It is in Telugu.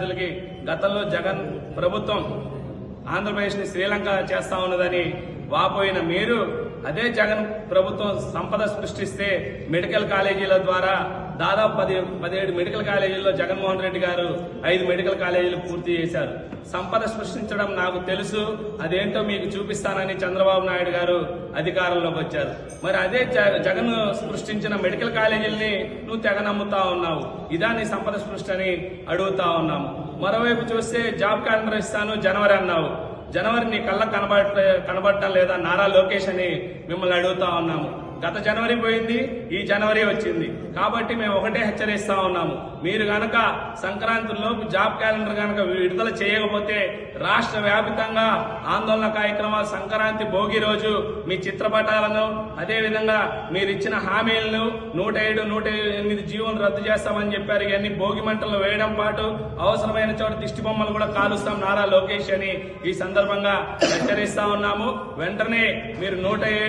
విద్యార్థులకి గతంలో జగన్ ప్రభుత్వం ఆంధ్రప్రదేశ్ని శ్రీలంక చేస్తా ఉన్నదని వాపోయిన మీరు అదే జగన్ ప్రభుత్వం సంపద సృష్టిస్తే మెడికల్ కాలేజీల ద్వారా దాదాపు పది పదిహేడు మెడికల్ కాలేజీల్లో జగన్మోహన్ రెడ్డి గారు ఐదు మెడికల్ కాలేజీలు పూర్తి చేశారు. సంపద సృష్టించడం నాకు తెలుసు అదేంటో మీకు చూపిస్తానని చంద్రబాబు నాయుడు గారు అధికారంలోకి వచ్చారు. మరి అదే జగన్ సృష్టించిన మెడికల్ కాలేజీల్ని నువ్వు తెగ నమ్ముతా ఉన్నావు. ఇదా నీ సంపద సృష్టి అని అడుగుతా ఉన్నాము మరోవైపు చూస్తే జాబ్ క్యాలెండర్ ఇస్తాను జనవరి అన్నావు. జనవరి నీ కళ్ళ కనబడ కనబడటం లేదా నారా లోకేష్ అని మిమ్మల్ని అడుగుతా ఉన్నాము. గత జనవరి పోయింది ఈ జనవరి వచ్చింది. కాబట్టి మేము ఒకటే హెచ్చరిస్తా ఉన్నాము. మీరు గనక సంక్రాంతిలోపు జాబ్ క్యాలెండర్ గనక విడుదల చేయకపోతే రాష్ట్ర వ్యాపితంగా ఆందోళన కార్యక్రమాలు సంక్రాంతి భోగి రోజు మీ చిత్రపటాలను అదేవిధంగా మీరు ఇచ్చిన హామీలను నూట ఏడు నూట ఎనిమిది జీవోలు రద్దు చేస్తామని చెప్పారు. ఇవన్నీ భోగి మంటలు వేయడం పాటు అవసరమైన చోట దిష్టి బొమ్మలు కూడా కాలుస్తాం నారా లోకేష్ అని ఈ సందర్భంగా హెచ్చరిస్తా ఉన్నాము. వెంటనే మీరు నూట